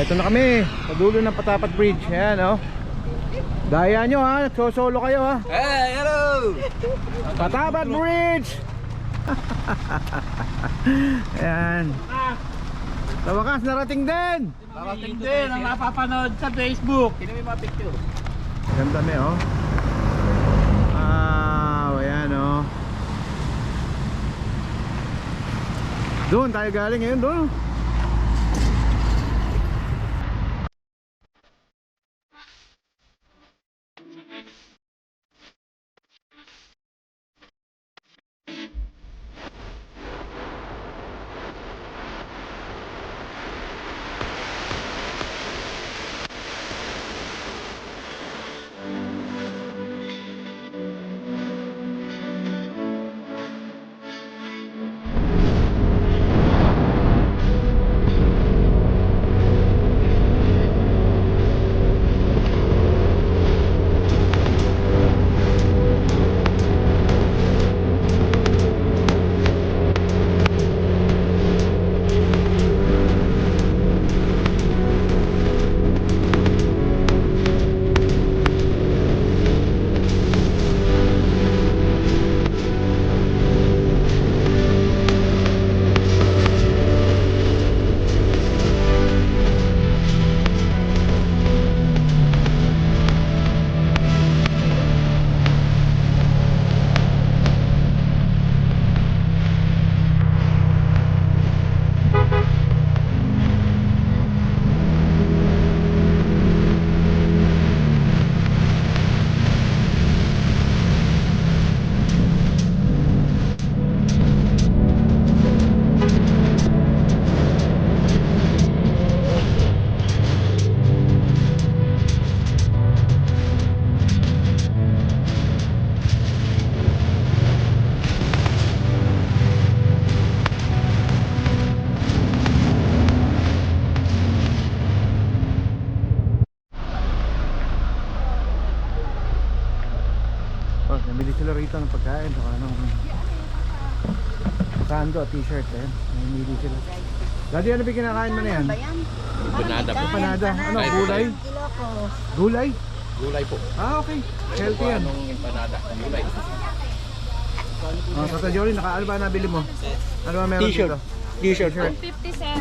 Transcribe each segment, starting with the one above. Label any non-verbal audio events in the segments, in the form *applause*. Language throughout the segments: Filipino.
Eto na kami, sa dulo ng Patapat Bridge. Ayan, oh. Daya nyo ha, nagsosolo kayo ha. Hey, hello! Patapat Bridge! *laughs* Ayan. Sa wakas, narating din! Narating din ang napapanood sa Facebook. Sino may mga picture? Ganda may oh. Ah, ayan oh. Doon tayo galing ngayon doon. Rito ng pagkain saka ng sando at t-shirt eh. Namili sila. Dati ano ba kinakain mo na yan? Banada po. Panada. Ano? Gulay? Gulay? Gulay po. Ah, okay. Healthy yan. Anong empanada? Gulay. Oh, Tata Jory, naka-ano ba nabili mo? Ano ba meron T-shirt. Dito? T-shirt. 150 sir.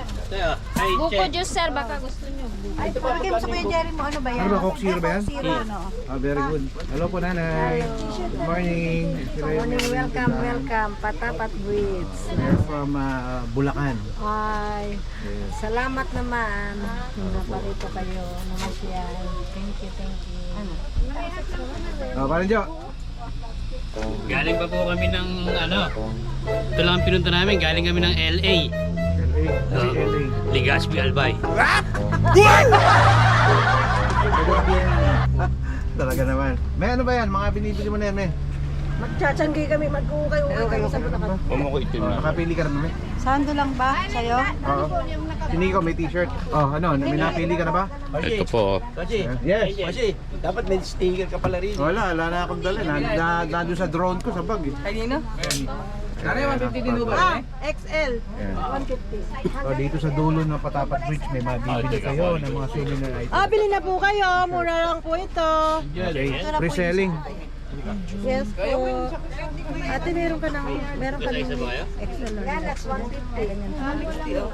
Buko juice sir, baka gusto nyo. Buko. Ay, pagkakim sa Kuya Jerry mo, ano ba yan? Ano ba, Coke Zero ba yan? Coke Zero, no? Ah, very good. Hello po nanay. Good morning. Yung- Morning, welcome, welcome. Patapat Breeds. They're from ah, Bulacan. Ay, salamat naman. Naparito kayo. Namasyal. Thank you, thank you. Oh, parang Jo. Galing pa po kami ng ano, ito lang ang pinunta namin, galing kami ng LA, LA. Oh. LA. Legazpi Albay. *laughs* Talaga naman. May ano ba yan? Mga binibili mo na yan, may? Magtsatsanggay kami, mag-ukay-ukay kami sa Bulacan. Pumuko itim na. nakapili ka na ba, may? Sando lang ba sa'yo? Oo. Hindi ko may t-shirt. Oh, ano? May napili ka na ba? Ito po. Kasi, Yes. kasi, dapat may sticker ka pala rin. Wala, wala na akong dala. Na, na, sa drone ko sa bag eh. Kanino? Kaya 150 din Ah, XL. Yan. 150. Oh, dito sa dulo ng Patapat Bridge may mabibili kayo ng mga souvenir items. Ah, bili na po kayo. Mura lang po ito. Okay. Pre-selling. Yes po. Ate, meron ka ng, meron ka ng XL. Yan, that's 150.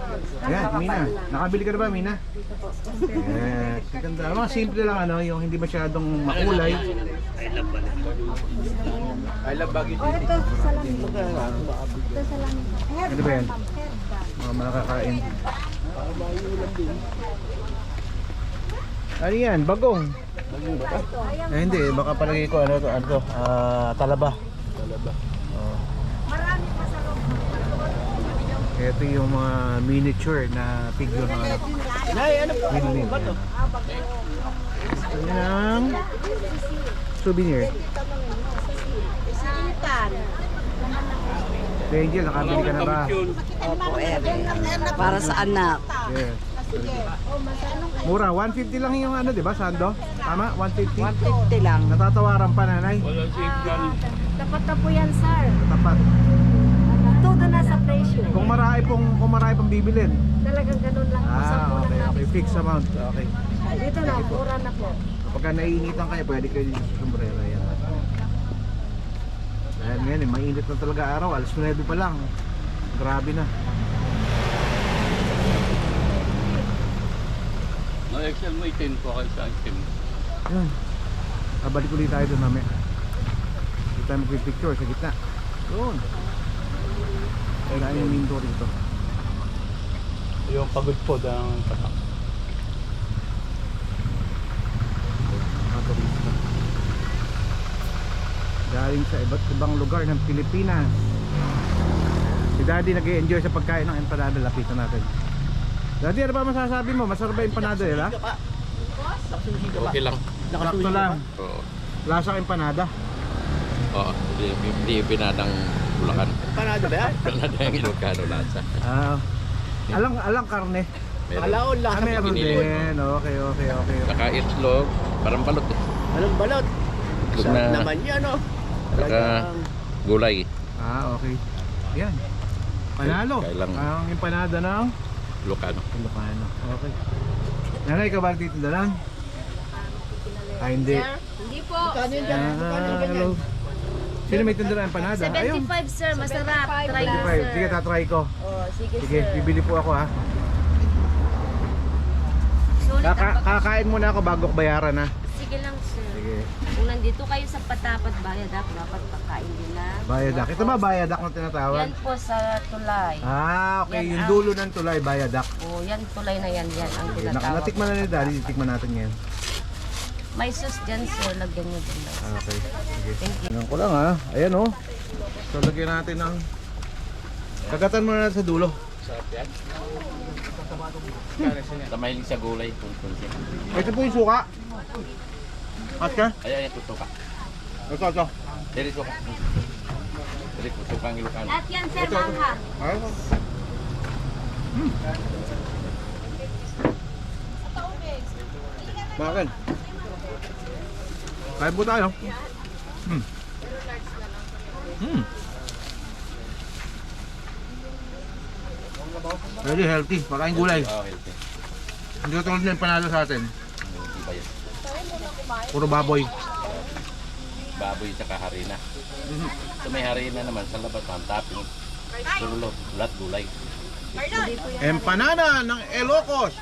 Ayan, Mina. Nakabili ka na ba, Mina? Yes. Ganda. Mga simple lang ano, yung hindi masyadong makulay. I love Baguio Oh, ito, salamin. Ito, salamin. Ano ba yan? Mga makakain. Ano yan? Bagong. Eh, hindi, baka palagi ko ano to, ano to, ah, talaba. Talaba. Oh. Ito yung mga miniature na figure ng ano. Nay, ano po? Win-win. Ba to? Ito yung souvenir. Si Angel, nakabili ka na ba? Opo, ere. Para sa anak. Yes. Mura, 150 lang yung ano, di ba, Sando? Tama? 150? 150 lang. Natatawaran pa nanay. Dapat na po yan sir. Tapat. doon na sa presyo. Kung marami pong, kung marami pong bibilin. Talagang ganun lang. Isang Ah, bulan okay, lang. okay. Fixed amount. Okay. Dito na, mura na po. Pagka naiinitan kayo, pwede kayo dito sa sombrero. Yan. Ayan, ngayon eh, mainit na talaga araw. Alas 9 pa lang. Grabe na. Excel mo, itin ko kayo sa item. Yan. Kabalik ulit tayo doon namin. Hindi tayo magpipicture sa gitna. Doon. Kailangan yung window rito. Yung pagod po ng tatak. Mga turista. Galing sa iba't ibang lugar ng Pilipinas. Si Daddy nag enjoy sa pagkain ng empanada. Lapitan natin. Daddy, ano ba masasabi mo? Masarap ba yung empanada nila? Okay lang. Sakto lang. Oo. Lasang empanada. Oo. Hindi, hindi pinadang Bulacan. Panado ba yan? Pinada yung Ilocano lasa. Ah. alang alang karne. Meron. Alaon lang. Ah, meron din. Okay, okay, okay. Saka itlog, parang balot eh. Anong balot? Itlog na naman yan, oh. saka gulay. Ah, okay. Yan. Panalo. Kailang- Ang empanada ng Ilocano. Ilocano. Okay. Nanay ka ba dito dalan? Ah, hindi. Sir? Hindi po. Kano yun dyan? Kano Ah, yun hello. Sino may tinda ng empanada? Ayun. 75 sir, masarap. Try 25. sir. Sige, tatry ko. Oh, sige, Sige, sir. bibili po ako ha. Sulit ang Kaka pag- kakain muna ako bago ko bayaran ha. Sige lang sir. Sige. Kung nandito kayo sa Patapat Bayadak, dapat pagkain din na. Bayadak. Ito ba bayadak na tinatawag? Yan po sa tulay. Ah, okay. Yan Yung ang- dulo ng tulay, bayadak. Oh, yan tulay na yan, yan ang nak- tinatawag. natikman na ni Daddy. Tikman natin ngayon. May sauce dyan sir, lagyan nyo din. Ah, Okay. Sige. Thank you. Tingnan ko lang ha. Ayan oh. So lagyan natin ng Kagatan muna natin sa dulo. Sa mahilig sa gulay. kunti. Ito po yung suka. At ka? Ayan, ito suka. Ito, ito. Diri suka. Diri suka ang Ilocano. Lahat yan sir, mangha. Ay, Hmm. Bakit? Kain po tayo. Hmm. Hmm. Very healthy. Pakain gulay. Oh, healthy. Hindi ko tulad na yung panalo sa atin. Puro baboy. Baboy tsaka harina. Sa may harina naman, sa labas, ang topping. Surulo, lahat gulay. Empanada ng Elocos.